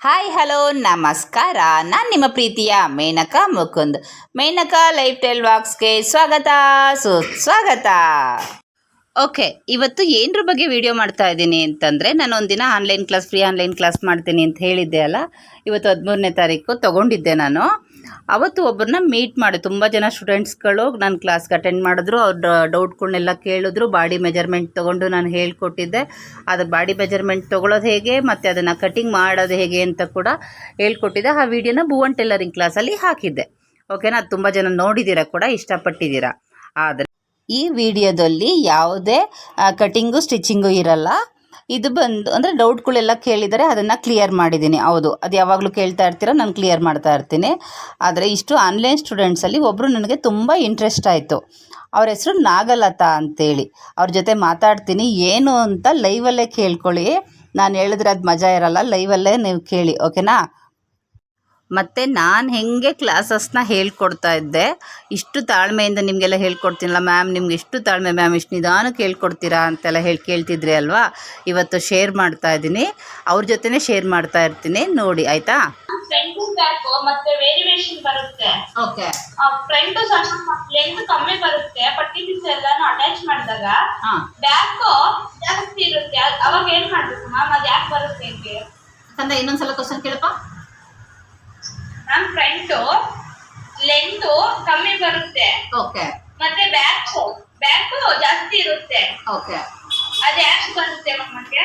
Hi hello ನಮಸ್ಕಾರ. ನಾನು ನಿಮ್ಮ ಪ್ರೀತಿಯ ಮೇನಕಾ ಮುಕುಂದ್. ಮೇನಕಾ ಲೈಫ್ ಸ್ಟೈಲ್ ವಾಕ್ಸ್ಗೆ ಸ್ವಾಗತ, ಸುಸ್ವಾಗತ. ಓಕೆ ಇವತ್ತು ಏನರ ಬಗ್ಗೆ ವಿಡಿಯೋ ಮಾಡ್ತಾ ಇದ್ದೀನಿ ಅಂತಂದರೆ, ನಾನು ಒಂದಿನ online class free online class ಮಾಡ್ತೀನಿ ಅಂತ ಹೇಳಿದ್ದೆ ಅಲ್ಲ? ಇವತ್ತು ಹದಿಮೂರನೇ ತಾರೀಕು ತಗೊಂಡಿದ್ದೆ ನಾನು. ಅವತ್ತು ಒಬ್ಬರನ್ನ ಮೀಟ್ ಮಾಡಿ. ತುಂಬ ಜನ ಸ್ಟೂಡೆಂಟ್ಸ್ಗಳು ನನ್ನ ಕ್ಲಾಸ್ಗೆ ಅಟೆಂಡ್ ಮಾಡಿದ್ರು. ಅವ್ರ ಡೌಟ್ಗಳನ್ನೆಲ್ಲ ಕೇಳಿದ್ರು. ಬಾಡಿ ಮೆಜರ್ಮೆಂಟ್ ತೊಗೊಂಡು ನಾನು ಹೇಳ್ಕೊಟ್ಟಿದ್ದೆ. ಅದು ಬಾಡಿ ಮೆಜರ್ಮೆಂಟ್ ತೊಗೊಳೋದು ಹೇಗೆ, ಮತ್ತು ಅದನ್ನು ಕಟಿಂಗ್ ಮಾಡೋದು ಹೇಗೆ ಅಂತ ಕೂಡ ಹೇಳ್ಕೊಟ್ಟಿದ್ದೆ. ಆ ವಿಡಿಯೋನ ಭುವನ್ ಟೈಲರಿಂಗ್ ಕ್ಲಾಸಲ್ಲಿ ಹಾಕಿದ್ದೆ. ಓಕೆನಾ ಅದು ತುಂಬ ಜನ ನೋಡಿದ್ದೀರಾ ಕೂಡ ಇಷ್ಟಪಟ್ಟಿದ್ದೀರಾ ಆದರೆ ಈ ವಿಡಿಯೋದಲ್ಲಿ ಯಾವುದೇ ಕಟಿಂಗು ಸ್ಟಿಚಿಂಗು ಇರಲ್ಲ. ಇದು ಬಂದು, ಅಂದರೆ ಡೌಟ್ಗಳೆಲ್ಲ ಕೇಳಿದರೆ ಅದನ್ನು ಕ್ಲಿಯರ್ ಮಾಡಿದ್ದೀನಿ. ಹೌದು, ಅದು ಯಾವಾಗಲೂ ಕೇಳ್ತಾ ಇರ್ತೀರ, ನಾನು ಕ್ಲಿಯರ್ ಮಾಡ್ತಾ ಇರ್ತೀನಿ. ಆದರೆ ಇಷ್ಟು ಆನ್ಲೈನ್ ಸ್ಟೂಡೆಂಟ್ಸಲ್ಲಿ ಒಬ್ಬರು ನನಗೆ ತುಂಬ ಇಂಟ್ರೆಸ್ಟ್ ಆಯಿತು. ಅವ್ರ ಹೆಸರು ನಾಗಲತಾ ಅಂತೇಳಿ. ಅವ್ರ ಜೊತೆ ಮಾತಾಡ್ತೀನಿ, ಏನು ಅಂತ ಲೈವಲ್ಲೇ ಕೇಳ್ಕೊಳ್ಳಿ. ನಾನು ಹೇಳಿದ್ರೆ ಅದು ಮಜಾ ಇರಲ್ಲ ಲೈವಲ್ಲೇ ನೀವು ಕೇಳಿ ಓಕೆನಾ ಮತ್ತು ನಾನು ಹೇಗೆ ಕ್ಲಾಸಸ್ನ ಹೇಳ್ಕೊಡ್ತಾ ಇದ್ದೆ? ಇಷ್ಟು ತಾಳ್ಮೆಯಿಂದ ನಿಮಗೆಲ್ಲ ಹೇಳ್ಕೊಡ್ತೀನಲ್ಲ ಮ್ಯಾಮ್ ನಿಮ್ಗೆ ಎಷ್ಟು ತಾಳ್ಮೆ ಮ್ಯಾಮ್ ಇಷ್ಟು ನಿಧಾನಕ್ಕೆ ಹೇಳ್ಕೊಡ್ತೀರಾ ಅಂತೆಲ್ಲ ಹೇಳಿ ಕೇಳ್ತಿದ್ರಿ ಅಲ್ವಾ? ಇವತ್ತು ಶೇರ್ ಮಾಡ್ತಾ ಇದ್ದೀನಿ. ಅವ್ರ ಜೊತೆನೇ ಶೇರ್ ಮಾಡ್ತಾ ಇರ್ತೀನಿ. ನೋಡಿ ಆಯಿತಾ? ಫ್ರಂಟ್ ಬ್ಯಾಕ್ ಮತ್ತೆ ವೇರಿಯೇಷನ್ ಬರುತ್ತೆ. ಓಕೆ ಫ್ರಂಟ್ ಲೆಂತ್ ಕಮ್ಮಿ ಬರುತ್ತೆ. ಪಟ್ಟಿ ಪೀಸ್ ಎಲ್ಲಾನು ಅಟ್ಯಾಚ್ ಮಾಡಿದಾಗ ಹಾಂ. ಬ್ಯಾಕ್ ಜಾಸ್ತಿ ಇರುತ್ತೆ. ಅವಾಗ ಏನ್ ಮಾಡ್ಬೇಕು ಮ್ಯಾಮ್ ಅದ್ ಯಾಕೆ ಬರುತ್ತೆ ಹಿಂಗೆ ಕಂದ ಇನ್ನೊಂದ್ಸಲ ಕ್ವಶನ್ ಕೇಳಪ್ಪ. ಮ್ಯಾಮ್ ಫ್ರಂಟ್ ಲೆಂತ್ ಕಮ್ಮಿ ಬರುತ್ತೆ. ಓಕೆ. ಮತ್ತೆ ಬ್ಯಾಕ್ ಬ್ಯಾಕ್ ಜಾಸ್ತಿ ಇರುತ್ತೆ. ಓಕೆ. ಅದ್ ಯಾಕೆ ಬರುತ್ತೆ ಮತ್ತೆ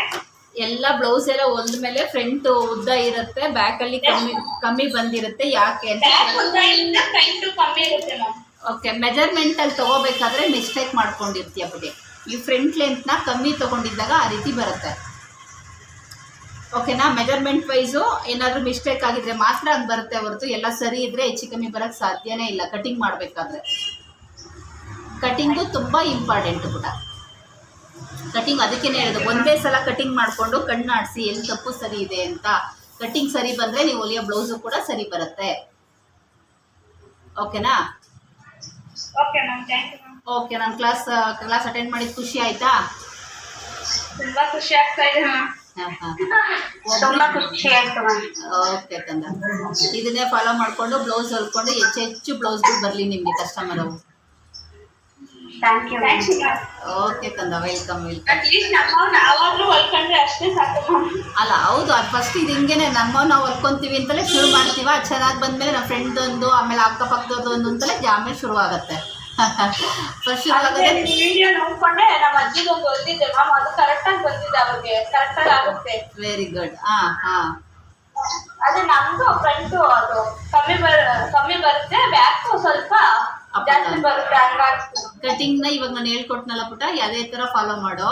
ಎಲ್ಲ ಬ್ಲೌಸ್ ಎಲ್ಲ ಒಂದ್ ಮೇಲೆ ಫ್ರಂಟ್ ಉದ್ದ ಇರುತ್ತೆ ಬ್ಯಾಕ್ ಅಲ್ಲಿ ಕಮ್ಮಿ ಕಮ್ಮಿ ಬಂದಿರುತ್ತೆ ಯಾಕೆ ಅಂತ ಬ್ಯಾಕ್ ಉದ್ದ ಇರುತ್ತೆ ಫ್ರಂಟ್ ಕಮ್ಮಿ ಇರುತ್ತೆ ಮ್ಯಾಮ್ ಓಕೆ ಮೆಜರ್ಮೆಂಟ್ ಅಲ್ಲಿ ತಗೋಬೇಕಾದ್ರೆ ಮಿಸ್ಟೇಕ್ ಮಾಡ್ಕೊಂಡಿರ್ತೀಯ ಬಿಡಿ. ಈ ಫ್ರಂಟ್ ಲೆಂತ್ನ ಕಮ್ಮಿ ತಗೊಂಡಿದ್ದಾಗ ಆ ರೀತಿ ಬರುತ್ತೆ. ಓಕೆನಾ ಮೆಜರ್ಮೆಂಟ್ ವೈಸು ಏನಾದರೂ ಮಿಸ್ಟೇಕ್ ಆಗಿದ್ರೆ ಮಾತ್ರ ಅದು ಬರುತ್ತೆ ಹೊರತು ಎಲ್ಲ ಸರಿ ಇದ್ರೆ ಹೆಚ್ಚು ಕಮ್ಮಿ ಬರೋಕ್ಕೆ ಸಾಧ್ಯನೇ ಇಲ್ಲ. ಕಟಿಂಗ್ ಮಾಡಬೇಕಾದ್ರೆ. ಕಟಿಂಗು ತುಂಬ ಇಂಪಾರ್ಟೆಂಟ್ ಕೂಡ ಕಟಿಂಗ್ ಅದಕ್ಕೇನೆ ಹೇಳಿದೆ. ಒಂದೇ ಸಲ ಕಟಿಂಗ್ ಮಾಡಿಕೊಂಡು ಕಣ್ಣು ಆಡಿಸಿ ಎಲ್ಲಿ ತಪ್ಪು ಸರಿ ಇದೆ ಅಂತ. ಕಟಿಂಗ್ ಸರಿ ಬಂದರೆ ನೀವು ಹೊಲಿಯೋ ಬ್ಲೌಸು ಕೂಡ ಸರಿ ಬರುತ್ತೆ. ಓಕೆನಾ ಓಕೆ ನಾನು ಕ್ಲಾಸ್ ಕ್ಲಾಸ್ ಅಟೆಂಡ್ ಮಾಡಿದ ಖುಷಿ ಆಯ್ತಾ? ತುಂಬಾ ಖುಷಿ ಆಗ್ತಾ ಇದೆ ತುಂಬಾ ಖುಷಿ ಆಯ್ತು ಓಕೆ ಕಂದ ಇದನ್ನೇ ಫಾಲೋ ಮಾಡಿಕೊಂಡು ಬ್ಲೌಸ್ ಹೊಲ್ಕೊಂಡು ಹೆಚ್ಚು ಹೆಚ್ಚು ಬ್ಲೌಸ್ಗಳು ಬರಲಿ ನಿಮಗೆ ಕಸ್ಟಮರ್ ಅವು ಥ್ಯಾಂಕ್ ಯು ಥ್ಯಾಂಕ್ ಓಕೆ ಕಂದ ವೆಲ್ಕಮ್ ವೆಲ್ಕಮ್ ಅಲ್ಲ ಹೌದು ಅದು ಫಸ್ಟ್ ಇದು ಹಿಂಗೇನೆ. ನಮ್ಮ ನಾವು ಹೊಲ್ಕೊಂತೀವಿ ಅಂತಲೇ ಶುರು ಮಾಡ್ತೀವ. ಅದು ಚೆನ್ನಾಗಿ ಬಂದಮೇಲೆ ನಮ್ಮ ಫ್ರೆಂಡ್ ಒಂದು ಆಮೇಲೆ ಅಕ್ಕಪಕ್ಕದೊಂದು ಒಂದು ಅಂತಲೇ ಆಮೇಲೆ ಶುರು ಆಗುತ್ತೆ ವಿಡಿಯೋ ನೋಡ್ಕೊಂಡೆ ನಮ್ಮ ಅಜ್ಜಿಗೊಂದು ಹೊಲ್ದಿದ್ದೆ ಮ್ಯಾಮ್ ಅದು ಕರೆಕ್ಟ್ ಆಗಿ ಬಂದಿದೆ ಅವ್ರಿಗೆ. ಕರೆಕ್ಟ್ ಆಗಿ ಆಗುತ್ತೆ. ವೆರಿ ಗುಡ್ ಹಾಂ ಹಾ ಅದೇ ನಮ್ದು ಫ್ರಂಟ್ ಅದು. ಕಮ್ಮಿ ಬರ ಕಮ್ಮಿ ಬರುತ್ತೆ ಬ್ಯಾಕ್ ಸ್ವಲ್ಪ ಜಾಸ್ತಿ. ಬರುತ್ತೆ ಹಂಗಾಗಿ ಕಟಿಂಗ್ನ ಇವಾಗ ನಾನು ಹೇಳ್ಕೊಟ್ನಲ್ಲ ಪುಟ ಅದೇ ತರ ಫಾಲೋ ಮಾಡೋ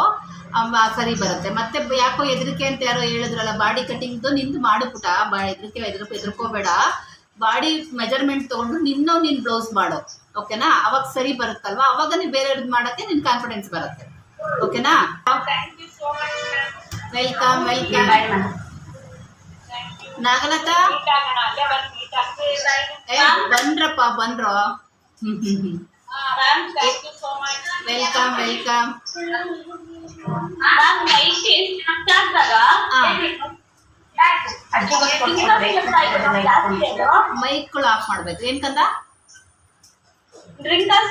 ಸರಿ ಬರುತ್ತೆ. ಮತ್ತೆ ಯಾಕೋ ಹೆದರಿಕೆ ಅಂತ ಯಾರೋ ಹೇಳಿದ್ರಲ್ಲ ಬಾಡಿ ಕಟಿಂಗ್ ನಿಂದು ಮಾಡು ಪುಟ. ಬಾ ಹೆದರಿಕೆ ಎದ್ರ ಹೆದರ್ಕೋಬೇಡ. ಬಾಡಿ ಮೆಜರ್ಮೆಂಟ್ ತೊಗೊಂಡು ನಿನ್ನ ನಿನ್ ಬ್ಲೌಸ್ ಮಾಡೋ ಓಕೆನಾ? ಅವಾಗ ಸರಿ ಬರುತ್ತಲ್ವಾ? ಅವಾಗ ನೀವು ಬೇರೆ ಮಾಡಕ್ಕೆ ನಿನ್ ಕಾನ್ಫಿಡೆನ್ಸ್ ಬರುತ್ತೆ. ಓಕೆನಾ? Welcome welcome Nagalata? ಬಂದ್ರಪ್ಪ ಬಂದ್ರು? ವೆಲ್ಕಮ್ ವೆಲ್ಕಮ್ ಮೈಕ್ಗಳು ಆಫ್ ಮಾಡ್ಬೇಕು. ಏನ್ ಕಂದ?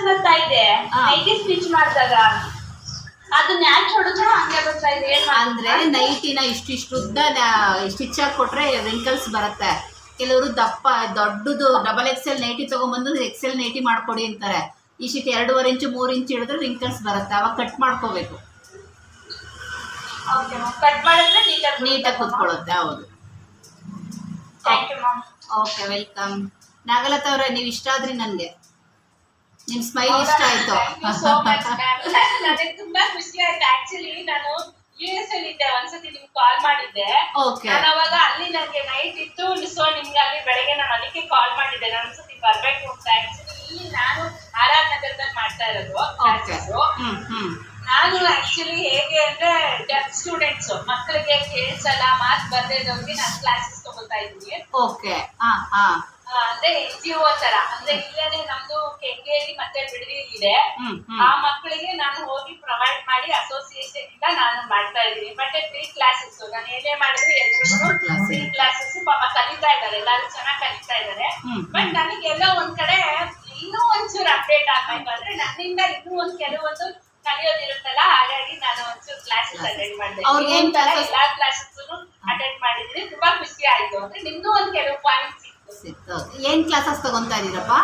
ಬರ್ತಾ ಇದೆ. ನೈಟಿ ಸ್ಟಿಚ್ ಮಾಡಿದಾಗ. ಅದು ಯಾಕೆ ಹೊಡೆದ್ರು ಹಂಗೆ ಬರ್ತಾ ಇದೆ. ಅಂದ್ರೆ ನೈಟಿನ ಇಷ್ಟಿಷ್ಟು ಉದ್ದ ಸ್ಟಿಚ್ ಹಾಕಿ ಕೊಟ್ರೆ ರಿಂಕಲ್ಸ್ ಬರುತ್ತೆ. ಕೆಲವರು ದಪ್ಪ ದೊಡ್ಡದು double XL nighty X XL nighty ಮಾಡ್ಕೊಡಿ ಅಂತಾರೆ. ಇಷ್ಟಿಟ್ಟು ಎರಡೂವರೆ ಇಂಚು ಮೂರು ಇಂಚು ಹಿಡಿದ್ರೆ ರಿಂಕಲ್ಸ್ ಬರುತ್ತೆ. ಅವಾಗ ಕಟ್ ಮಾಡ್ಕೋಬೇಕು. ಕಟ್ ಮಾಡಿದ್ರೆ ನೀಟಾಗಿ ನೀಟಾಗಿ ಕುತ್ಕೊಳ್ಳುತ್ತೆ. ಹೌದು. Thank you ma'am okay welcome Nagalata ಅವರೇ ನೀವು ಇಷ್ಟ ಆದ್ರಿ ನನಗೆ? ನಿಮ್ಮ ಸ್ಮೈಲ್ ಇಷ್ಟ ಆಯ್ತು. ನನಗೆ ತುಂಬಾ ಖುಷಿ ಆಯ್ತು. ಆಕ್ಚುಲಿ ನಾನು ಯು ಎಸ್ ಅಲ್ಲಿ ಇದ್ದೆ. ಒಂದ್ಸತಿ ನಿಮ್ಗೆ ಕಾಲ್ ಮಾಡಿದ್ದೆ. ಓಕೆ ನಾನು ಅವಾಗ ಅಲ್ಲಿ ನನಗೆ ನೈಟ್ ಇತ್ತು. ಸೊ ನಿಮ್ಗೆ ಅಲ್ಲಿ ಬೆಳಗ್ಗೆ ನಾನು ಅದಕ್ಕೆ ಕಾಲ್ ಮಾಡಿದ್ದೆ. ನಾನು ಒಂದ್ಸತಿ ಬರ್ಬೇಕು ಅಂತ. ಆಕ್ಚುಲಿ ಇಲ್ಲಿ ನಾನು ಆರ್ ಆರ್ ನಗರದಲ್ಲಿ ಮಾಡ್ತಾ ಇರೋದು. ಓಕೆ. Hmm hmm. ನಾನು ಆಕ್ಚುಲಿ ಹೇಗೆ ಅಂದ್ರೆ ಡೆಫ್ ಸ್ಟೂಡೆಂಟ್ಸ್ ಮಕ್ಕಳಿಗೆ ಕೇಳಿಸಲ್ಲ ಮಾತ್ ಬರ್ದೇ ಇರೋರಿಗೆ ನಾನು ಕ್ಲಾಸಸ್ ತಗೋತಾ ಇದ್ದೀನಿ. ಓಕೆ ಹಾ ಅಂದ್ರೆ ಎನ್ ಜಿ ಒ ತರ ಅಂದ್ರೆ ಇಲ್ಲೇನೆ ನಮ್ದು ಕೆಂಗೇರಿ ಮತ್ತೆ ಬಿಡದಿ ಇದೆ. ಆ ಮಕ್ಕಳಿಗೆ ನಾನು ಹೋಗಿ ಪ್ರೊವೈಡ್ ಮಾಡಿ ಅಸೋಸಿಯೇಷನ್ ಇಂದ ನಾನು ಮಾಡ್ತಾ ಇದ್ದೀನಿ. ಮತ್ತೆ ಫ್ರೀ ಕ್ಲಾಸಸ್ ನಾನು ಏನೇ ಮಾಡಿದ್ರು ಎಲ್ರಿಗೂ ಫ್ರೀ ಕ್ಲಾಸಸ್ ಪಾಪ ಕಲಿತಾ ಇದ್ದಾರೆ ಎಲ್ಲರೂ ಚೆನ್ನಾಗಿ ಕಲಿತಾ ಇದ್ದಾರೆ. ಬಟ್ ನನಗೆಲ್ಲ ಒಂದ್ ಕಡೆ ಇನ್ನೂ ಒಂಚೂರು ಅಪ್ಡೇಟ್ ಆಗ್ಬೇಕು ಅಂದ್ರೆ ನನ್ನಿಂದ ಇನ್ನೂ ಒಂದ್ ಕೆಲವೊಂದು ಕಲಿಯೋದಿರುತ್ತಲ್ಲ ಹಾಗಾಗಿ ನಾನು ಒಂಚೂರು ಕ್ಲಾಸಸ್ ಅಟೆಂಡ್ ಮಾಡಿದೆ? ಎಲ್ಲಾ ಕ್ಲಾಸಸ್ ಅಟೆಂಡ್ ಮಾಡಿದ್ರಿ ತುಂಬಾ ಖುಷಿ ಆಯ್ತು. ಅಂದ್ರೆ ನಿಮ್ದು ಒಂದ್ ಕೆಲವು ಪಾಯಿಂಟ್ ಸಿಕ್ತು. ಏನು ಕ್ಲಾಸಸ್ ತಗೊಂತಾ ಇದೀರಪ್ಪ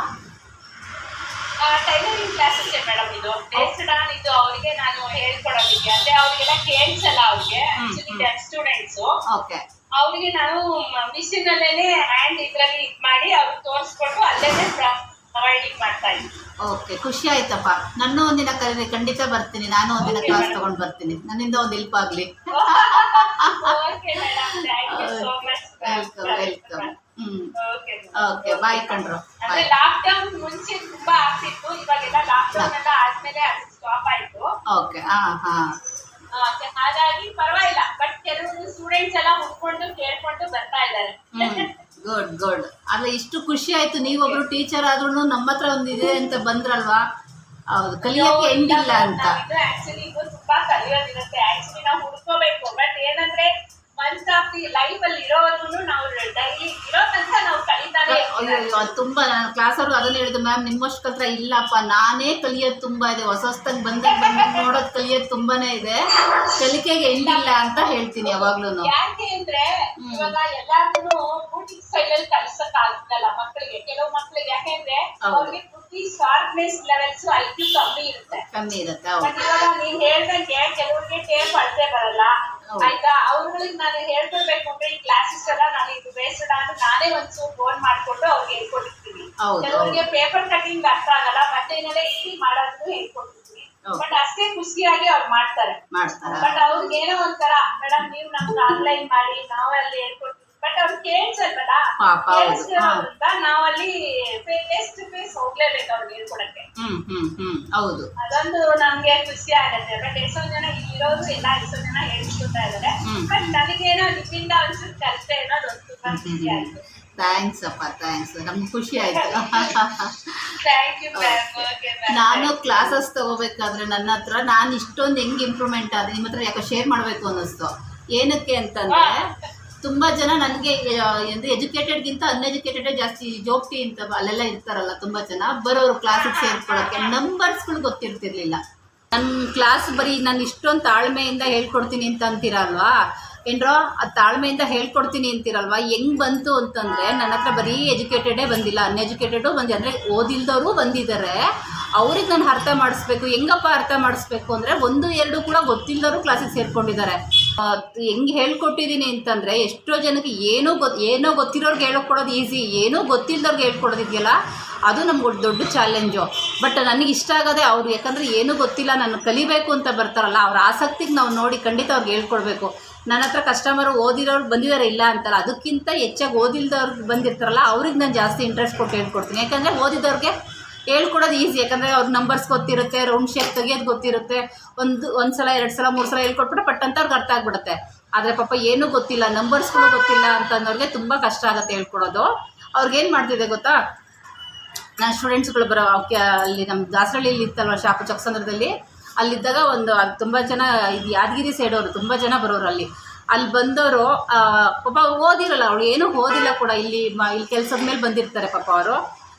ಟೈಲರಿಂಗ್ ಕ್ಲಾಸಸ್ ಮೇಡಮ್ ಇದು? ಬೇಸ್ಡ್ ಆನ್ ಇದು ಅವರಿಗೆ ನಾನು ಹೇಳ್ಕೊಡೋದಿಕ್ಕೆ. ಅಂದ್ರೆ ಅವ್ರಿಗೆಲ್ಲ ಕೇಳಿಸಲ್ಲ ಅವ್ರಿಗೆ. ಸ್ಟೂಡೆಂಟ್ಸ್ ಓಕೆ ಅವ್ರಿಗೆ ನಾನು ಮಿಷಿನ್ ಅಲ್ಲೇನೆ ಹ್ಯಾಂಡ್ ಇದ್ರಲ್ಲಿ ಇದ್ ಮಾಡಿ ಅವ್ರಿಗೆ ತೋರಿಸ್ಕೊಂಡು ಅಲ್ಲೇನೆ ಪ್ರೊವೈಡಿಂಗ್ ಮಾಡ್ತಾ ಇದ್ದೀನಿ. ಓಕೆ ಖುಷಿ ಆಯ್ತಪ್ಪ. ನನ್ನ ಒಂದಿನ ಕರೀರಿ ಖಂಡಿತ ಬರ್ತೀನಿ. ನಾನು ಒಂದಿನ ಕ್ಲಾಸ್. ತಗೊಂಡ್ ಬರ್ತೀನಿ. ನನ್ನಿಂದ ಒಂದು ಹೆಲ್ಪ್ ಆಗಲಿ. ವೆಲ್ಕಮ್ ವೆಲ್ಕಮ್ ಓಕೆ ಬಾಯ್ ಕಣ್ರು ಅಂದ್ರೆ ಲಾಕ್ ಡೌನ್ ಮುಂಚೆ ತುಂಬಾ ಆಗ್ತಿತ್ತು. ಇವಾಗೆಲ್ಲ ಲಾಕ್ ಡೌನ್ ಎಲ್ಲ ಆದ್ಮೇಲೆ ಅದು ಸ್ಟಾಪ್ ಆಯ್ತು. ಓಕೆ ಹಾ ಹಾ. ಹಾಗಾಗಿ ಪರವಾಗಿಲ್ಲ. ಬಟ್ ಕೆಲವೊಂದು ಸ್ಟೂಡೆಂಟ್ಸ್ ಎಲ್ಲ ಹುಡ್ಕೊಂಡು ಕೇಳ್ಕೊಂಡು ಬರ್ತಾ ಇದ್ದಾರೆ. ಗುಡ್ ಗುಡ್ ಅಲ್ಲ ಇಷ್ಟು ಖುಷಿ ಆಯ್ತು. ನೀವೊಬ್ರು ಟೀಚರ್ ಆದ್ರೂ ನಮ್ಮ ಹತ್ರ ಒಂದು ಇದೆ ಅಂತ ಬಂದ್ರಲ್ವಾ? ಹೌದು ಕಲಿಯಕ್ಕೆ ಎಂಡಿಲ್ಲ ಅಂತ. ಆಕ್ಚುಲಿ ತುಂಬಾ ಕಲಿಯೋದಿರುತ್ತೆ ಆಕ್ಚುಲಿ ನಾವು ಹುಡ್ಕೋಬೇಕು. ಬಟ್ ಏನಂದ್ರೆ ದಿ ಲೈಫ್ ಅಲ್ಲಿ ಇರೋವರೆಗೂ ನಾವು ಡೈಲಿ ಇರೋ ತನಕ ನಾವು ಕಲಿತಾನೆ. ತುಂಬಾ ನಾನು ಕ್ಲಾಸ್ ಅವ್ರಿಗೆ ಅದನ್ನ ಹೇಳಿದ್ರು ಮ್ಯಾಮ್ ನಿಮ್ಮಷ್ಟು ಕಲ್ತ್ರ ಇಲ್ಲಪ್ಪ ನಾನೇ ಕಲಿಯೋದು ತುಂಬಾ ಇದೆ ಹೊಸ ಹೊಸದಾಗಿ ಬಂದಾಗ ಬಂದಾಗ ನೋಡೋದು ಕಲಿಯೋದು ತುಂಬಾನೇ ಇದೆ ಕಲಿಕೆಗೆ ಎಂಡಿಲ್ಲ ಅಂತ ಹೇಳ್ತೀನಿ ಯಾವಾಗ್ಲೂ ಯಾಕೆ ಅಂದ್ರೆ ಇವಾಗ ಎಲ್ಲಾರ್ಗು ಸ್ಟೈಲ್ ಅಲ್ಲಿ ಕಲಿಸಕ್ ಆಗಲ್ಲ ಮಕ್ಕಳಿಗೆ ಕೆಲವು ಮಕ್ಕಳಿಗೆ ಯಾಕೆಂದ್ರೆ. ಅವ್ರಿಗೆ ಬುದ್ಧಿ ಶಾರ್ಪ್ನೆಸ್ ಲೆವೆಲ್ಸ್ ಐ ಕ್ಯೂ ಕಮ್ಮಿ ಇರುತ್ತೆ ಕಮ್ಮಿ ಇರುತ್ತೆ ಇವಾಗ ನೀನ್ ಹೇಳ್ದಂಗೆ ಕೆಲವ್ರಿಗೆ ಟೇಪ್ ಅಳತೆ ಬರಲ್ಲ. ಆಯ್ತಾ? ಅವ್ರುಗಳಿಗೆ ನಾನು ಹೇಳ್ಕೊಡ್ಬೇಕು ಅಂದ್ರೆ ಈ ಕ್ಲಾಸಸ್ ಎಲ್ಲ ನಾನು ಇದು ಬೇಸಡ ಅಂತ ನಾನೇ ಒಂದ್ಸೂ ಫೋನ್ ಮಾಡ್ಕೊಂಡು ಅವ್ರಿಗೆ ಹೇಳ್ಕೊಟ್ಟಿರ್ತೀನಿ. ಕೆಲವರಿಗೆ ಪೇಪರ್ ಕಟಿಂಗ್ ಅರ್ಥ ಆಗಲ್ಲ ಬಟ್ಟೆನೆಲ್ಲ ಇಟ್ಟಿ ಮಾಡೋದು ಹೇಳ್ಕೊಟ್ಟಿರ್ತೀನಿ. ಬಟ್ ಅಷ್ಟೇ ಖುಷಿಯಾಗಿ ಅವ್ರು ಮಾಡ್ತಾರೆ. ಮಾಡ್ತಾರ? ಬಟ್ ಅವ್ರಿಗೆ ಏನೋ ಒಂಥರ ಮೇಡಮ್ ನೀವು ನಮ್ಗೆ ಆನ್ಲೈನ್ ಮಾಡಿ ನಾವೇ ಅಲ್ಲಿ ಹೇಳ್ಕೊಡ್ತೀವಿ ಬಟ್ ಅವ್ರು ಕೇಳ್ಸಲ್ವಲ್ಲ ಪಾಪ, ಹೌದು. ಕೇಳಿಸ್ತಿರೋದ್ರಿಂದ ನಾವು ಅಲ್ಲಿ ಫೇಸ್ ಟು ಫೇಸ್ ಹೋಗ್ಲೇಬೇಕು ಅವ್ರಿಗೆ ಹೇಳ್ಕೊಡಕ್ಕೆ ಹ್ಮ್ ಹ್ಮ್ ಹ್ಮ್ ಹೌದು. ಅದೊಂದು ನಮ್ಗೆ ಖುಷಿ ಆಗತ್ತೆ. ಬಟ್ ಎಷ್ಟೋ ಜನ ಇಲ್ಲಿರೋರು ಇಲ್ಲ ಎಷ್ಟೋ ಜನ ಹೇಳ್ಕೊತಾ ಇದಾರೆ. ಬಟ್ ನನಗೇನೋ ನಿಮ್ಮಿಂದ ಒಂಚೂರು ಕಲಿತೆ ಅನ್ನೋದು ಒಂದು ತುಂಬಾ ಖುಷಿ ಆಯ್ತು ಥ್ಯಾಂಕ್ಸ್ ಅಪ್ಪ ಥ್ಯಾಂಕ್ಸ್ ನಮ್ಗೆ ಖುಷಿ ಆಯ್ತು. ನಾನು ಕ್ಲಾಸಸ್ ತಗೋಬೇಕಾದ್ರೆ ನನ್ನ ಹತ್ರ ನಾನು ಇಷ್ಟೊಂದು ಹೆಂಗ್ ಇಂಪ್ರೂವ್ಮೆಂಟ್ ಆದ್ರೆ ನಿಮ್ಮ ಹತ್ರ ಯಾಕೋ ಶೇರ್ ಮಾಡಬೇಕು ಅನ್ನಿಸ್ತು. ಏನಕ್ಕೆ ಅಂತಂದ್ರೆ ತುಂಬಾ ಜನ ನನಗೆ ಅಂದರೆ ಎಜುಕೇಟೆಡ್ಗಿಂತ ಅನ್ಎಜುಕೇಟೆಡ್ ಜಾಸ್ತಿ ಜೋಗ್ತಿ ಅಂತ ಅಲ್ಲೆಲ್ಲ ಇರ್ತಾರಲ್ಲ ತುಂಬಾ ಜನ, ಬರೋರು ಕ್ಲಾಸಿಗೆ ಸೇರ್ಕೊಳ್ಳೋಕೆ ನಂಬರ್ಸ್ಗಳು ಗೊತ್ತಿರ್ತಿರ್ಲಿಲ್ಲ. ನನ್ನ ಕ್ಲಾಸ್ ಬರೀ ನಾನು ಇಷ್ಟೊಂದು ತಾಳ್ಮೆಯಿಂದ ಹೇಳ್ಕೊಡ್ತೀನಿ ಅಂತ ಅಂತೀರಲ್ವಾ? ಏನರೋ ಆ ತಾಳ್ಮೆಯಿಂದ ಹೇಳ್ಕೊಡ್ತೀನಿ ಅಂತೀರಲ್ವಾ? ಹೆಂಗ್ ಬಂತು ಅಂತಂದ್ರೆ, ನನ್ನ ಹತ್ರ ಬರೀ ಎಜುಕೇಟೆಡೇ ಬಂದಿಲ್ಲ. ಅನ್ಎಜುಕೇಟೆಡು ಬಂದಿ, ಅಂದರೆ ಓದಿಲ್ದವರು ಬಂದಿದ್ದಾರೆ ಅವ್ರಿಗೆ ನಾನು ಅರ್ಥ ಮಾಡಿಸ್ಬೇಕು. ಹೆಂಗಪ್ಪ ಅರ್ಥ ಮಾಡಿಸ್ಬೇಕು ಅಂದರೆ, ಒಂದು, ಎರಡು ಕೂಡ ಗೊತ್ತಿಲ್ಲದವರು ಕ್ಲಾಸಿಗೆ ಸೇರ್ಕೊಂಡಿದ್ದಾರೆ. ಹೆಂಗ್ ಹೇಳ್ಕೊಟ್ಟಿದ್ದೀನಿ ಅಂತಂದರೆ ಎಷ್ಟೋ ಜನಕ್ಕೆ ಏನೋ ಗೊತ್ತು ಏನೋ ಗೊತ್ತಿರೋರ್ಗೆ ಹೇಳ್ಕೊಡೋದು ಈಸಿ ಏನೋ ಗೊತ್ತಿಲ್ಲದವ್ರಿಗೆ ಹೇಳ್ಕೊಡೋದಿದೆಯಲ್ಲ ಅದು ನಮ್ಗೆ ದೊಡ್ಡ ಚಾಲೆಂಜು ಬಟ್ ನನಗೆ ಇಷ್ಟ ಆಗೋದೆ ಅವ್ರು ಯಾಕಂದರೆ ಏನೂ ಗೊತ್ತಿಲ್ಲ, ನಾನು ಕಲಿಬೇಕು ಅಂತ ಬರ್ತಾರಲ್ಲ, ಅವ್ರ ಆಸಕ್ತಿಗೆ ನಾವು ನೋಡಿ ಖಂಡಿತ ಅವ್ರಿಗೆ ಹೇಳ್ಕೊಡ್ಬೇಕು. ನನ್ನ ಹತ್ರ ಕಸ್ಟಮರ್ ಓದಿರೋರು ಬಂದಿದ್ದಾರೆ ಇಲ್ಲ ಅಂತಲ್ಲ, ಅದಕ್ಕಿಂತ ಹೆಚ್ಚಾಗಿ ಓದಿಲ್ದವ್ರಿಗೆ ಬಂದಿರ್ತಾರಲ್ಲ, ಅವ್ರಿಗೆ ನಾನು ಜಾಸ್ತಿ ಇಂಟ್ರೆಸ್ಟ್ ಕೊಟ್ಟು ಹೇಳ್ಕೊಡ್ತೀನಿ. ಯಾಕಂದರೆ ಓದಿದವ್ರಿಗೆ ಹೇಳ್ಕೊಡೋದು ಈಸಿ ಯಾಕಂದರೆ ಅವ್ರ ನಂಬರ್ಸ್ ಗೊತ್ತಿರುತ್ತೆ ರೌಂಡ್ ಶೇಪ್ ತೆಗಿಯೋದು ಗೊತ್ತಿರುತ್ತೆ. ಒಂದು ಒಂದು ಸಲ ಎರಡು ಸಲ ಮೂರು ಸಲ ಹೇಳ್ಕೊಟ್ಬಿಟ್ಟು ಪಟ್ ಅಂತ ಅವ್ರಿಗೆ ಅರ್ಥ ಆಗ್ಬಿಡುತ್ತೆ. ಆದರೆ ಪಾಪ ಏನೂ ಗೊತ್ತಿಲ್ಲ ನಂಬರ್ಸ್ಗಳು ಗೊತ್ತಿಲ್ಲ ಅಂತಂದವ್ರಿಗೆ ತುಂಬ ಕಷ್ಟ ಆಗುತ್ತೆ ಹೇಳ್ಕೊಡೋದು. ಅವ್ರಿಗೇನು ಮಾಡ್ತಿದೆ ಗೊತ್ತಾ? ನನ್ನ ಸ್ಟೂಡೆಂಟ್ಸ್ಗಳು ಬರೋ ಅವಕ್ಕೆ ಅಲ್ಲಿ ನಮ್ಮ ದಾಸರಳ್ಳಿಯಲ್ಲಿ ಇತ್ತಲ್ವ, ಶಾಪು ಚಕ್ಸಂದ್ರದಲ್ಲಿ? ಅಲ್ಲಿದ್ದಾಗ ಒಂದು ತುಂಬ ಜನ ಇದು ಯಾದಗಿರಿ ಸೈಡವರು ತುಂಬ ಜನ ಬರೋರು ಅಲ್ಲಿ. ಅಲ್ಲಿ ಬಂದವರು ಪಾಪ ಓದಿರಲ್ಲ, ಅವಳು ಏನೂ ಓದಿಲ್ಲ ಕೂಡ, ಇಲ್ಲಿ ಇಲ್ಲಿ ಕೆಲಸದ ಮೇಲೆ ಬಂದಿರ್ತಾರೆ ಪಾಪ ಅವರು.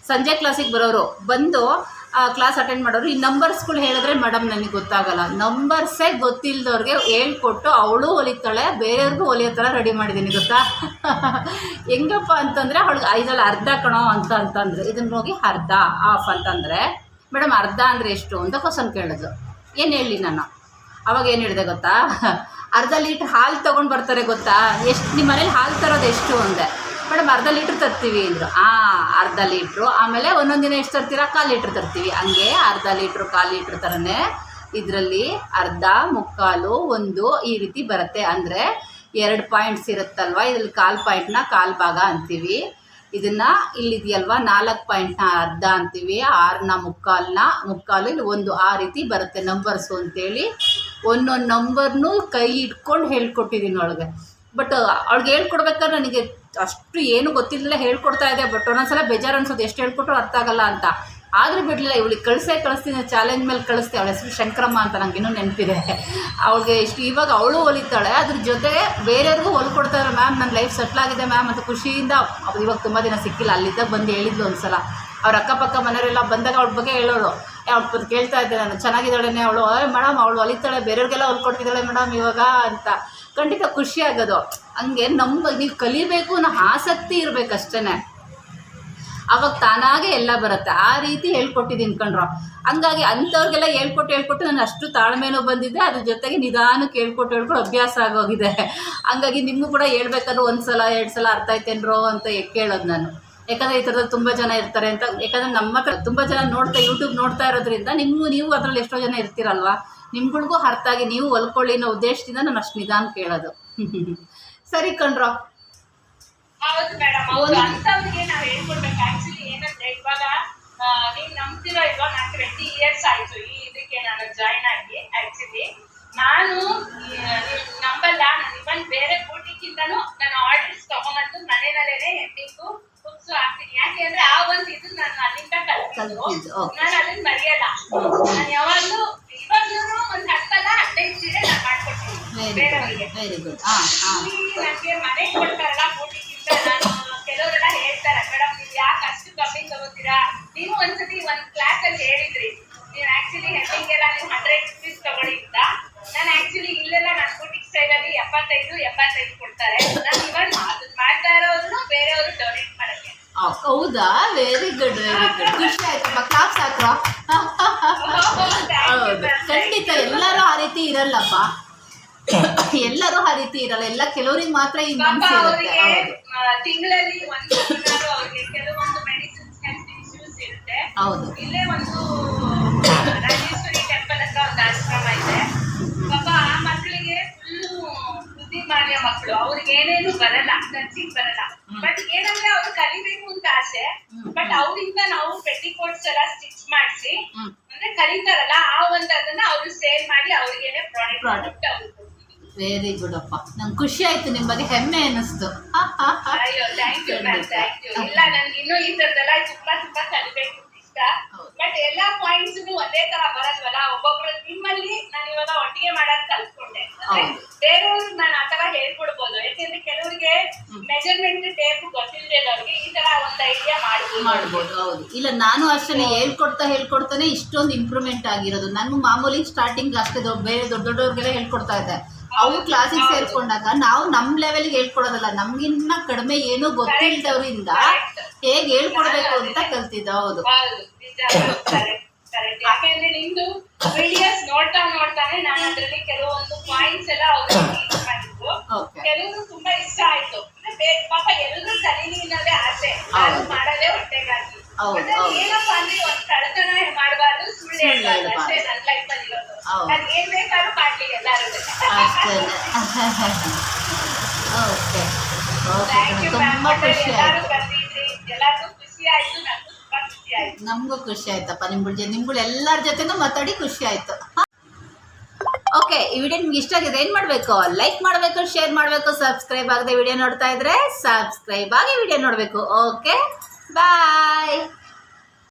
ಸಂಜೆ ಕ್ಲಾಸಿಗೆ ಬರೋರು ಬಂದು ಕ್ಲಾಸ್ ಅಟೆಂಡ್ ಮಾಡೋರು, ಈ ನಂಬರ್ಸ್ಗಳು ಹೇಳಿದ್ರೆ ಮೇಡಮ್ ನನಗೆ ಗೊತ್ತಾಗಲ್ಲ. ನಂಬರ್ಸೇ ಗೊತ್ತಿಲ್ಲದವ್ರಿಗೆ ಹೇಳ್ಕೊಟ್ಟು ಅವಳು ಹೊಲಿತಾಳೆ, ಬೇರೆಯವ್ರಿಗೂ ಹೊಲಿಯೋ ಥರ ರೆಡಿ ಮಾಡಿದ್ದೀನಿ ಗೊತ್ತಾ? ಹೆಂಗಪ್ಪ ಅಂತಂದರೆ ಅವಳಿಗೆ ಐದಲ್ಲಿ ಅರ್ಧ ಕಣೋ ಅಂತ ಅಂತಂದರೆ. ಇದನ್ನ ಹೋಗಿ ಅರ್ಧ ಆಫ್ ಅಂತಂದರೆ ಮೇಡಮ್ ಅರ್ಧ ಅಂದರೆ ಎಷ್ಟು? ಅಂತ ಕ್ವಶನ್ ಕೇಳಿದ್ರು ಏನು ಹೇಳಿ ನಾನು? ಅವಾಗ ಏನು ಹೇಳಿದೆ ಗೊತ್ತಾ? ಅರ್ಧ ಲೀಟ್ರ್ ಹಾಲು ತೊಗೊಂಡು ಬರ್ತಾರೆ ಗೊತ್ತಾ? ಎಷ್ಟು ನಿಮ್ಮ ಮನೇಲಿ ಹಾಲು ತರೋದು ಎಷ್ಟು ಅಂದೆ. ಮೇಡಮ್, ಅರ್ಧ ಲೀಟ್ರ್ ತರ್ತೀವಿ ಅಂದರು. ಹಾಂ ಅರ್ಧ ಲೀಟ್ರು. ಆಮೇಲೆ ಒಂದೊಂದು ದಿನ ಎಷ್ಟು ತರ್ತೀರಾ? ಕಾಲು ಲೀಟ್ರ್ ತರ್ತೀವಿ. ಹಂಗೆ ಅರ್ಧ ಲೀಟ್ರು, ಕಾಲು ಲೀಟ್ರ್ ಥರನೇ ಇದರಲ್ಲಿ ಅರ್ಧ, ಮುಕ್ಕಾಲು, ಒಂದು ಈ ರೀತಿ ಬರುತ್ತೆ. ಅಂದರೆ ಎರಡು ಪಾಯಿಂಟ್ಸ್ ಇರುತ್ತಲ್ವ? ಇದ್ರಲ್ಲಿ ಕಾಲು ಪಾಯಿಂಟ್ನ ಕಾಲು ಭಾಗ ಅಂತೀವಿ. ಇದನ್ನು ಇಲ್ಲಿದೆಯಲ್ವ? ನಾಲ್ಕು ಪಾಯಿಂಟ್ನ ಅರ್ಧ ಅಂತೀವಿ. ಆರನ್ನ ಮುಕ್ಕಾಲನ್ನ ಮುಕ್ಕಾಲು ಇಲ್ಲಿ ಒಂದು ಆ ರೀತಿ ಬರುತ್ತೆ ನಂಬರ್ಸು ಅಂತೇಳಿ. ಒಂದೊಂದು ನಂಬರ್ನು ಕೈ ಇಟ್ಕೊಂಡು ಹೇಳ್ಕೊಟ್ಟಿದ್ದೀನಿ ಅವಳಿಗೆ ಬಟ್ ಅವಳಿಗೆ ಹೇಳ್ಕೊಡ್ಬೇಕಾದ್ರೆ ನನಗೆ ಅಷ್ಟು ಏನು ಗೊತ್ತಿರಲಿಲ್ಲ ಹೇಳ್ಕೊಡ್ತಾ ಇದೆ ಬಟ್ ಒಂದೊಂದ್ಸಲ ಬೇಜಾರು ಅನ್ಸೋದು ಎಷ್ಟು ಹೇಳ್ಕೊಟ್ರು ಅರ್ಥ ಆಗಲ್ಲ ಅಂತ. ಆದರೂ ಬಿಡಲಿಲ್ಲ, ಇವಳಿಗೆ ಕಳಿಸೇ ಕಳಿಸ್ತೀನಿ ಚಾಲೆಂಜ್ ಮೇಲೆ ಕಳಿಸ್ತೀವಿ ಅವಳ ಹೆಸರು ಶಂಕರಮ್ಮ ಅಂತ ನಂಗೆ ಇನ್ನೂ ನೆನಪಿದೆ. ಅವಳಿಗೆ ಇಷ್ಟು ಇವಾಗ ಅವಳು ಹೊಲಿತಾಳೆ ಅದ್ರ ಜೊತೆಗೆ ಬೇರೆಯವ್ರಿಗೂ ಹೊಲ್ಕೊಡ್ತಾರೆ ಮ್ಯಾಮ್ ನನ್ನ ಲೈಫ್ ಸೆಟ್ಲ್ ಆಗಿದೆ ಮ್ಯಾಮ್ ಅಂತ ಖುಷಿಯಿಂದ ಇವಾಗ ತುಂಬ ದಿನ ಸಿಕ್ಕಿಲ್ಲ, ಅಲ್ಲಿದ್ದಾಗ ಬಂದು ಹೇಳಿದ್ಲು ಒಂದ್ಸಲ. ಅವ್ರ ಅಕ್ಕಪಕ್ಕ ಮನೆಯವರೆಲ್ಲ ಬಂದಾಗ ಅವ್ಳ ಬಗ್ಗೆ ಹೇಳೋಳು ಅವ್ಳು ಕೇಳ್ತಾ ಇದ್ದೆ ನಾನು ಚೆನ್ನಾಗಿದ್ದಾಳೆ ಅವಳು? ಮೇಡಮ್ ಅವಳು ಹೊಲಿತಾಳೆ ಬೇರೆಯವ್ರಿಗೆಲ್ಲ ಹೊಲ್ಕೊಡ್ತಿದ್ದಾಳೆ ಮೇಡಮ್ ಇವಾಗ, ಅಂತ. ಖಂಡಿತ ಖುಷಿ ಹಂಗೆ ನಮ್ಮ ನೀವು ಕಲಿಬೇಕು ಅನ್ನೋ ಆಸಕ್ತಿ ಇರಬೇಕಷ್ಟೇ ಅವಾಗ ತಾನಾಗೆ ಎಲ್ಲ ಬರುತ್ತೆ. ಆ ರೀತಿ ಹೇಳ್ಕೊಟ್ಟಿದ್ದೀನಿ ಕಣ್ರು. ಹಂಗಾಗಿ ಅಂಥವ್ರಿಗೆಲ್ಲ ಹೇಳ್ಕೊಟ್ಟು ಹೇಳ್ಕೊಟ್ಟು ನಾನು ಅಷ್ಟು ತಾಳ್ಮೆನೂ ಬಂದಿದ್ದೆ. ಅದ್ರ ಜೊತೆಗೆ ನಿಧಾನಕ್ಕೆ ಹೇಳ್ಕೊಟ್ಟು ಹೇಳ್ಕೊಟ್ಟು ಅಭ್ಯಾಸ ಆಗೋಗಿದೆ. ಹಂಗಾಗಿ ನಿಮಗೂ ಕೂಡ ಹೇಳ್ಬೇಕಾದ್ರೆ ಒಂದು ಸಲ ಎರಡು ಸಲ ಅರ್ಥ ಆಯ್ತೇನ್ರೋ ಅಂತ ಕೇಳೋದು ನಾನು. ಯಾಕಂದರೆ ಈ ಥರದಲ್ಲಿ ತುಂಬ ಜನ ಇರ್ತಾರೆ ಅಂತ. ಯಾಕಂದರೆ ನಮ್ಮ ಹತ್ರ ತುಂಬ ಜನ ನೋಡ್ತಾ ಯೂಟ್ಯೂಬ್ ನೋಡ್ತಾ ಇರೋದ್ರಿಂದ ನಿಮಗೂ, ನೀವು ಅದರಲ್ಲಿ ಎಷ್ಟೋ ಜನ ಇರ್ತೀರಲ್ವಾ? ನಿಮ್ಗಳಿಗೂ ಅರ್ಥ ಆಗಿ ನೀವು ಹೊಲ್ಕೊಳ್ಳಿ ಅನ್ನೋ ಉದ್ದೇಶದಿಂದ ನಾನು ಅಷ್ಟು ನಿಧಾನ ಕೇಳೋದು. ಸರಿ ಕಣ್ರೋ. ಹೌದು ಮೇಡಮ್ ಹೌದು. ಅಂತವ್ರಿಗೆ ನಾವ್ ಹೇಳ್ಕೊಡ್ಬೇಕು. ಆಕ್ಚುಲಿ ಏನಂದ್ರೆ ಇವಾಗ ನೀವ್ ನಂಬ್ತಿರೋ ಇವಾಗ ನಾನು ಟ್ವೆಂಟಿ ಇಯರ್ಸ್ ಆಯ್ತು ಈ ಇದಕ್ಕೆ ನಾನು ಜಾಯ್ನ್ ಆಗಿ ಆಕ್ಚುಲಿ ನಾನು ನಂಬಲ್ಲ ನಾನು ಇವನ್ ಬೇರೆ ಬೂಟಿಕ್ಕಿಂತನೂ ನಾನು ಆರ್ಡರ್ಸ್ ತಗೊಂಬಂದು ಮನೆಯಲ್ಲೇನೆ ಹೆಮ್ಮಿಂಗು ಬುಕ್ಸ್ ಹಾಕ್ತೀನಿ. ಯಾಕೆ ಅಂದ್ರೆ ಆ ಒಂದು ಇದು ನಾನು ಅಲ್ಲಿಂದ ಕಲ್ತಿದ್ದು. ನಾನು ಅದನ್ನ ಮರೆಯಲ್ಲ. ನಾನು ಯಾವಾಗ್ಲೂ ವೆರಿ ಗುಡ್ ವೆರಿ ಗುಡ್ ಹಾಂ ಹಾಂ ಕೆಲವರೆಲ್ಲ ಹೇಳ್ತಾರೆ ಮೇಡಮ್ ನೀವು ಯಾಕೆ ಅಷ್ಟು ಕಮ್ಮಿ ತಗೋತೀರಾ? ನೀವು ಒಂದ್ಸತಿ ಒಂದ್ ಕ್ಲಾಸ್ ಅಲ್ಲಿ ಹೇಳಿದ್ರಿ. ನೀವು ಆಕ್ಚುಲಿ ಹೆಮ್ಮಿಂಗೆಲ್ಲ ನೀವು ಹಂಡ್ರೆಡ್ ರುಪೀಸ್ ತಗೊಳ್ಳಿ ಅಂತ. ನಾನು ಆಕ್ಚುಲಿ ಇಲ್ಲೆಲ್ಲ ನನ್ನ ಬೂಟಿಕ್ ಸ್ಟೈಲಲ್ಲಿ ಎಪ್ಪತ್ತೈದು ಎಪ್ಪತ್ತೈದು ಕೊಡ್ತಾರೆ. ನಾನು ಇವಾಗ ಅದನ್ನ ಮಾಡ್ತಾ ಇರೋದನ್ನು ಬೇರೆಯವರು ಡೊನೇಟ್ ಮಾಡಕ್ಕೆ. ಹೌದಾ? ವೆರಿ ಗುಡ್ ವೆರಿ ಗುಡ್ ಖುಷಿ ಆಯ್ತಪ್ಪ ಕ್ಲಾಪ್ಸ್ ಹಾಕ್ರ ಹೌದು. ಖಂಡಿತ ಎಲ್ಲರೂ ಆ ರೀತಿ ಇರಲ್ಲಪ್ಪ. ಎಲ್ಲರೂ ಆ ರೀತಿ ಇರಲ್ಲ. ಎಲ್ಲ ಕೆಲವರಿಗೆ ಮಾತ್ರ ಈ ಇರುತ್ತೆ. ಹೌದು. ತಿಂಗಳಲ್ಲಿ ಒಂದು ಅವ್ರಿಗೆ ಕೆಲವೊಂದು ಮೆಡಿಸಿನ್ಸ್ ಹೆಲ್ತ್ ಇಶ್ಯೂಸ್ ಇರುತ್ತೆ. ಹೌದು. ಇಲ್ಲೇ ಒಂದು ರಾಜೇಶ್ವರಿ ಟೆಂಪಲ್ ಅಂತ ಒಂದು ಆಶ್ರಮ ಇದೆ. ಪಾಪ ಆ ಮಕ್ಕಳಿಗೆ ಫುಲ್ಲು ಬುದ್ಧಿಮಾನ್ಯ ಮಕ್ಕಳು. ಅವ್ರಿಗೆ ಏನೇನು ಬರಲ್ಲ. ಟಚಿಂಗ್ ಬರಲ್ಲ. ಬಟ್ ಏನಂದ್ರೆ ಅವ್ರು ಕಲಿಬೇಕು ಅಂತ ಆಸೆ. ಬಟ್ ಅವರಿಂದ ನಾವು ಪೆಟ್ಟಿಕೋಟ್ಸ್ ಎಲ್ಲ ಸ್ಟಿಚ್ ಮಾಡಿಸಿ. ಅಂದ್ರೆ ಕಲಿತಾರಲ್ಲ ಆ ಒಂದು ಅದನ್ನ ಅವರು ಸೇಲ್ ಮಾಡಿ ಅವ್ರಿಗೇನೆ Product. ಪ್ರಾಡಕ್ಟ್ ಅವ್ರಿಗೆ ಕೊಡ್ತೀವಿ ವೆರಿ ಗುಡ್ ಅಪ್ಪ. ನಂಗೆ ಖುಷಿ ಆಯ್ತು ನಿಮ್ಮ ಬಗ್ಗೆ ಹೆಮ್ಮೆ ಅನಿಸ್ತು ಅಯ್ಯೋ thank you ma'am thank you ಇಲ್ಲ ನನ್ಗೆ ಇನ್ನೂ ಈ ತರದೆಲ್ಲ ತುಂಬಾ ತುಂಬಾ ಕಲಿಬೇಕು ಇಷ್ಟ. ಬಟ್ ಎಲ್ಲಾ ಪಾಯಿಂಟ್ಸ್ ಒಂದೇ ತರ ಬರಲ್ವಲ್ಲ? ಒಬ್ಬೊಬ್ರು ನಿಮ್ಮಲ್ಲಿ ನಾನು ಇವಾಗ ಒಟ್ಟಿಗೆ ಮಾಡೋದ್ ಕಲ್ತ್ಕೊಂಡೆ. ನಾನು ಆತರ ಹೇಳ್ಕೊಡ್ಬೋದು. ಯಾಕೆಂದ್ರೆ ಕೆಲವರಿಗೆ ಮೆಜರ್ಮೆಂಟ್ ಟೇಪ್ ಗೊತ್ತಿಲ್ಲದೆ ಅವ್ರಿಗೆ ಈ ತರ ಒಂದ್ ಐಡಿಯಾ ಮಾಡ್ಬೋದು. ಮಾಡ್ಬೋದು ಹೌದು. ಇಲ್ಲ ನಾನು ಅಷ್ಟೇ ಹೇಳ್ಕೊಡ್ತಾ ಹೇಳ್ಕೊಡ್ತಾನೆ ಇಷ್ಟೊಂದು ಇಂಪ್ರೂವ್ಮೆಂಟ್ ಆಗಿರೋದು. ನಾನು ಮಾಮೂಲಿ ಸ್ಟಾರ್ಟಿಂಗ್ ಅಷ್ಟೇ ದೊಡ್ಡ ಬೇರೆ ದೊಡ್ಡ ದೊಡ್ಡವ್ರಿಗೆಲ್ಲ ಹೇಳ್ಕೊಡ್ತಾ ಇದ್ದೆ. ಅವು ಕ್ಲಾಸಿಗೆ ಸೇರ್ಕೊಂಡಾಗ ನಾವು ನಮ್ ಲೆವೆಲ್ಗೆ ಹೇಳ್ಕೊಡೋದಲ್ಲ ನಮ್ಗಿನ್ನ ಕಡಿಮೆ ಏನು ಗೊತ್ತಿಲ್ದವ್ರಿಂದ. ಹೇಗೆ ಹೇಳ್ಕೊಡ್ಬೇಕು ಅಂತ ಕಲ್ತಿದ್ದ ಹೌದು. ಕರೆಕ್ಟ್ ಕರೆಕ್ಟ್ ಯಾಕೆಂದ್ರೆ ನಿಮ್ದು ವಿಡಿಯೋಸ್ ನೋಡ್ತಾ ನೋಡ್ತಾನೆ ನಾನು ಅದ್ರಲ್ಲಿ ಕೆಲವೊಂದು ಪಾಯಿಂಟ್ಸ್ ಎಲ್ಲ ಮಾಡಿದ್ದು. ಓಕೆ ಕೆಲವರು ತುಂಬಾ ಇಷ್ಟ ಆಯ್ತು. ಪಾಪ ಎಲ್ಲರೂ ಕಲೀಲಿ ಅನ್ನೋದೇ ಆಸೆ. ಅದು. ಮಾಡೋದೇ ಹೊಟ್ಟೆಗಾಗಿ ಹೌದು, ಹೌದು. ಏನಪ್ಪಾ ಅಂದ್ರೆ ಒಂದ್ ಕಳ್ತನ ಮಾಡಬಾರ್ದು ಸುಳ್ಳು ಹೇಳಬಾರ್ದು. ಅಷ್ಟೇ ನನ್ನ ಲೈಫ್ ಅಲ್ಲಿ ಇರೋದು. ಏನ್ ಬೇಕಾದ್ರೂ ಎಲ್ಲಾರು ಅಷ್ಟೇ ಓಕೆ ಓಕೆ ತುಂಬ ಖುಷಿ ಆಯ್ತು. ನಮಗೂ ಖುಷಿ ಆಯ್ತಪ್ಪ ನಿಮ್ಗಳ ಜೊತೆ ನಿಮ್ಗಳು ಎಲ್ಲರ ಜೊತೆನೂ ಮಾತಾಡಿ ಖುಷಿ ಆಯ್ತು. ಓಕೆ ಈ ವಿಡಿಯೋ ನಿಮ್ಗೆ ಇಷ್ಟ ಆಗಿದೆ ಏನು ಮಾಡಬೇಕು? ಲೈಕ್ ಮಾಡಬೇಕು ಶೇರ್ ಮಾಡಬೇಕು ಸಬ್ಸ್ಕ್ರೈಬ್ ಆಗದೆ ವಿಡಿಯೋ ನೋಡ್ತಾ ಇದ್ರೆ ಸಬ್ಸ್ಕ್ರೈಬ್ ಆಗಿ ವಿಡಿಯೋ ನೋಡಬೇಕು. Okay bye